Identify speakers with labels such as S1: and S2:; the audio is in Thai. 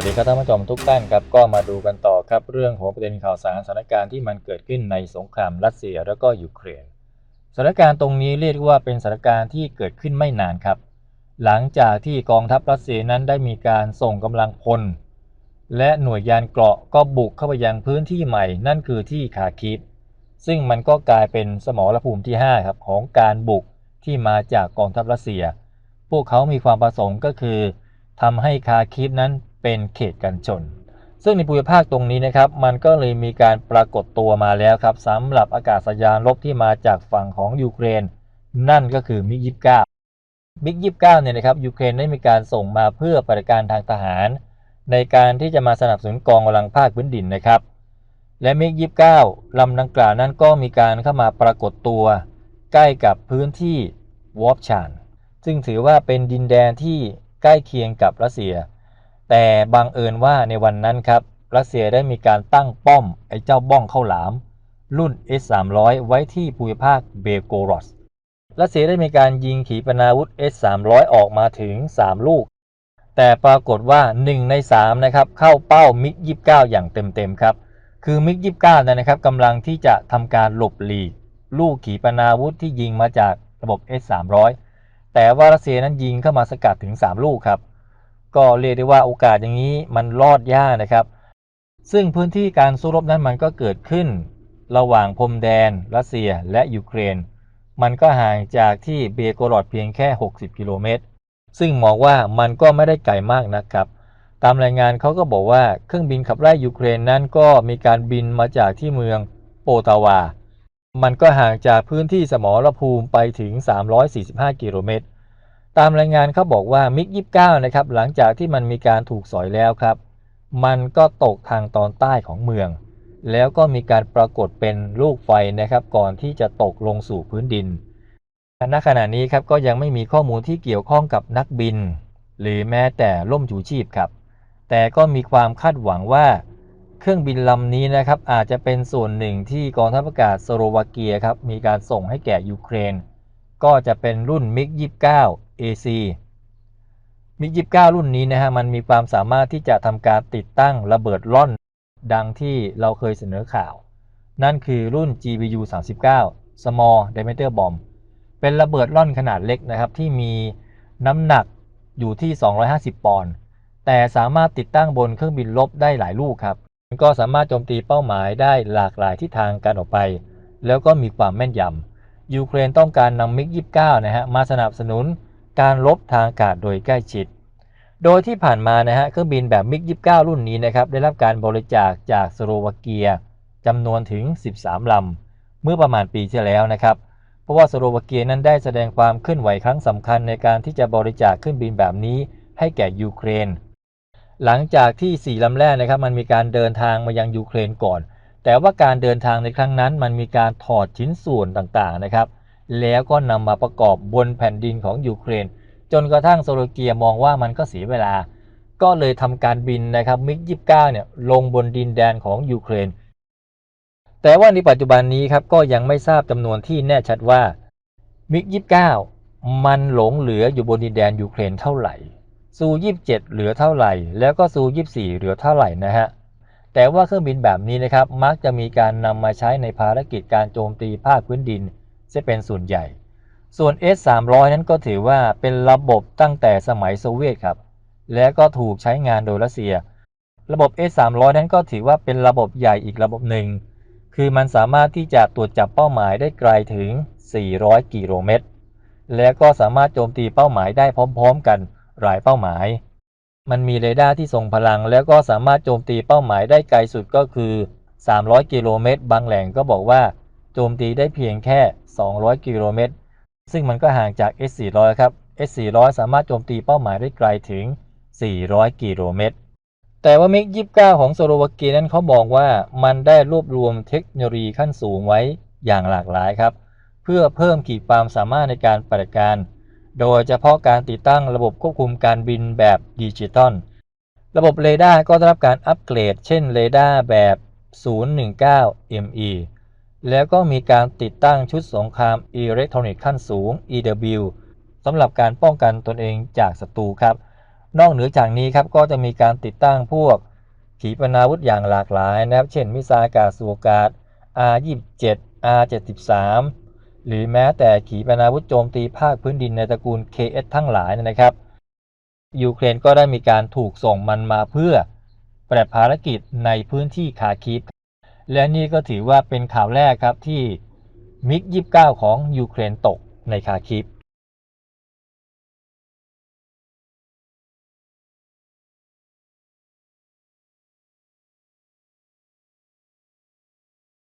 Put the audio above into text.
S1: วัสดีครับท่านผู้ชมทุกท่านครับก็มาดูกันต่อครับเรื่องของประเด็นข่าวสารสถานการณ์ที่มันเกิดขึ้นในสงครามรัสเซียแล้วก็ยูเครนสถานการณ์ตรงนี้เรียกว่าเป็นสถานการณ์ที่เกิดขึ้นไม่นานครับ หลังจากที่กองทัพรัสเซียนั้นได้มีการส่งกำลังพล และหน่วยยานเกราะก็บุกเข้าไปยังพื้นที่ใหม่ นั่นคือที่คาคิฟซึ่งมันก็กลายเป็นสมรภูมิที่5ครับของการบุกที่มาจากกองทัพรัสเซีย พวกเขามีความประสงค์ก็คือทำให้คาคิฟนั้น เป็นเขตกันชน ซึ่งในภูมิภาคตรงนี้นะครับ มันก็เลยมีการปรากฏตัวมาแล้วครับสำหรับอากาศยานรบที่มาจากฝั่งของยูเครน นั่นก็คือมิก29มิก29เก้าเนี่ยนะครับยูเครนได้มีการส่งมาเพื่อปฏิการทางทหาร ในการที่จะมาสนับสนุนกองกำลังภาคพื้นดินนะครับและมิก29ลำดังกล่าวนั้นก็มีการเข้ามาปรากฏตัว ใกล้กับพื้นที่วอฟชานซึ่งถือว่าเป็นดินแดนที่ใกล้เคียงกับรัสเซีย แต่บังเอิญว่าในวันนั้นครับ รัสเซียได้มีการตั้งป้อมไอ้เจ้าบ้องข้าวหลาม รุ่น S300 ไว้ที่ภูมิภาคเบโกรอสรัสเซียได้มีการยิงขีปนาวุธ S300 ออกมาถึง 3 ลูก แต่ปรากฏว่า 1 ใน 3 นะครับ เข้าเป้ามิก 29 อย่างเต็มๆครับ คือมิก 29นั้นนะครับกำลังที่จะทำการหลบหลีก ลูกขีปนาวุธที่ยิงมาจากระบบ S300 แต่ว่ารัสเซียนั้นยิงเข้ามาสกัดถึง 3 ลูกครับ ก็เรียกได้ว่าโอกาสอย่างนี้มันรอดยากนะครับ ซึ่งพื้นที่การสู้รบนั้นมันก็เกิดขึ้น ระหว่างพรมแดน รัสเซียและยูเครน มันก็ห่างจากที่เบโกรอดเพียงแค่ 60 กิโลเมตร ซึ่งมองว่ามันก็ไม่ได้ไกลมากนะครับ ตามรายงานเขาก็บอกว่าเครื่องบินขับไล่ยูเครนนั้นก็มีการบินมาจากที่เมืองโปตาวา มันก็ห่างจากพื้นที่สมรภูมิไปถึง 345 กิโลเมตร ตามรายงานเขาบอกว่ามิก 29 นะครับ หลังจากที่มันมีการถูกสอยแล้วครับ มันก็ตกทางตอนใต้ของเมือง แล้วก็มีการปรากฏเป็นลูกไฟนะครับ ก่อนที่จะตกลงสู่พื้นดินณขณะนี้ครับก็ยังไม่มีข้อมูลที่เกี่ยวข้องกับนักบิน หรือแม้แต่ล่มชูชีพครับ แต่ก็มีความคาดหวังว่าเครื่องบินลำนี้นะครับอาจจะเป็นส่วนหนึ่งที่กองทัพอากาศสโลวาเกียครับมีการส่งให้แก่ยูเครน ก็จะเป็นรุ่นมิก29 AC มิก29 รุ่นนี้นะฮะมันมีความสามารถที่จะทำการติดตั้งระเบิดล่อน ดังที่เราเคยเสนอข่าว นั่นคือรุ่น GBU 39 Small Diameter Bomb เป็นระเบิดล่อนขนาดเล็กนะครับ ที่มีน้ำหนักอยู่ที่ 250 ปอนด์แต่สามารถติดตั้งบนเครื่องบินลบได้หลายลูกครับ ก็สามารถโจมตีเป้าหมายได้หลากหลายทิศทางการออกไป แล้วก็มีความแม่นยำ ยูเครนต้องการนำมิก 29 นะฮะมาสนับสนุนการลบทางอากาศโดยใกล้ชิด โดยที่ผ่านมานะฮะเครื่องบินแบบมิก 29 รุ่นนี้นะครับได้รับการบริจาคจากสโลวาเกียจำนวนถึง 13 ลำ เมื่อประมาณปีที่แล้วนะครับ เพราะว่าสโลวาเกียนั้นได้แสดงความเคลื่อนไหวครั้งสำคัญในการที่จะบริจาคเครื่องบินแบบนี้ให้แก่ยูเครน หลังจากที่ 4 ลำแรกนะครับมันมีการเดินทางมายังยูเครนก่อน แต่ว่าการเดินทางในครั้งนั้น มันมีการถอดชิ้นส่วนต่างๆนะครับ แล้วก็นำมาประกอบบนแผ่นดินของยูเครน จนกระทั่งโซโลเกียมองว่ามันก็เสียเวลา ก็เลยทำการบินนะครับมิก29เนี่ยลงบนดินแดนของยูเครน แต่ว่าในปัจจุบันนี้ครับก็ยังไม่ทราบจำนวนที่แน่ชัดว่ามิก29 มันหลงเหลืออยู่บนดินแดนยูเครนเท่าไหร่ซู27 เหลือเท่าไหร่ แล้วก็ซู24 เหลือเท่าไหร่นะฮะ แต่ว่าเครื่องบินแบบนี้นะครับมักจะมีการนำมาใช้ในภารกิจการโจมตีภาคพื้นดินจะเป็นส่วนใหญ่ ส่วน S300 นั้นก็ถือว่าเป็นระบบตั้งแต่สมัยโซเวียตครับ และก็ถูกใช้งานโดยรัสเซีย ระบบ S300 นั้นก็ถือว่าเป็นระบบใหญ่อีกระบบหนึ่ง คือมันสามารถที่จะตรวจจับเป้าหมายได้ไกลถึง 400 กิโลเมตร และก็สามารถโจมตีเป้าหมายได้พร้อม ๆ กันหลายเป้าหมาย มันมีเรดาร์ที่ทรงพลัง แล้วก็สามารถโจมตีเป้าหมายได้ไกลสุดก็คือ 300 กิโลเมตร บางแหล่งก็บอกว่า โจมตีได้เพียงแค่ 200 กิโลเมตร ซึ่งมันก็ห่างจาก S400 ครับ S400 สามารถโจมตีเป้าหมายได้ไกลถึง 400 กิโลเมตร แต่ว่ามิก29 ของสโลวาเกียนั้นเขาบอกว่ามันได้รวบรวมเทคโนโลยีขั้นสูงไว้อย่างหลากหลายครับ เพื่อเพิ่มขีดความสามารถในการปฏิบัติการ โดยเฉพาะการติดตั้งระบบควบคุมการบินแบบดิจิตอล ระบบเรดาร์ก็ได้รับการอัปเกรด เช่นเรดาร์แบบ 019 ME แล้วก็มีการติดตั้งชุดสงครามอิเล็กทรอนิกส์ขั้นสูง EW สำหรับการป้องกันตนเองจากศัตรูครับ นอกเหนือจากนี้ครับก็จะมีการติดตั้งพวกขีปนาวุธอย่างหลากหลายนะครับ เช่นมิสไซล์อากาศสู่อากาศ R27 R73 หรือแม้แต่ขีปนาวุธโจมตีภาคพื้นดินในตระกูล KS ทั้งหลายนะครับ ยูเครนก็ได้มีการถูกส่งมันมาเพื่อปฏิภารกิจในพื้นที่คาคิฟและนี่ก็ถือว่าเป็นข่าวแรกครับที่มิก 29 ของยูเครนตกในคาคิฟ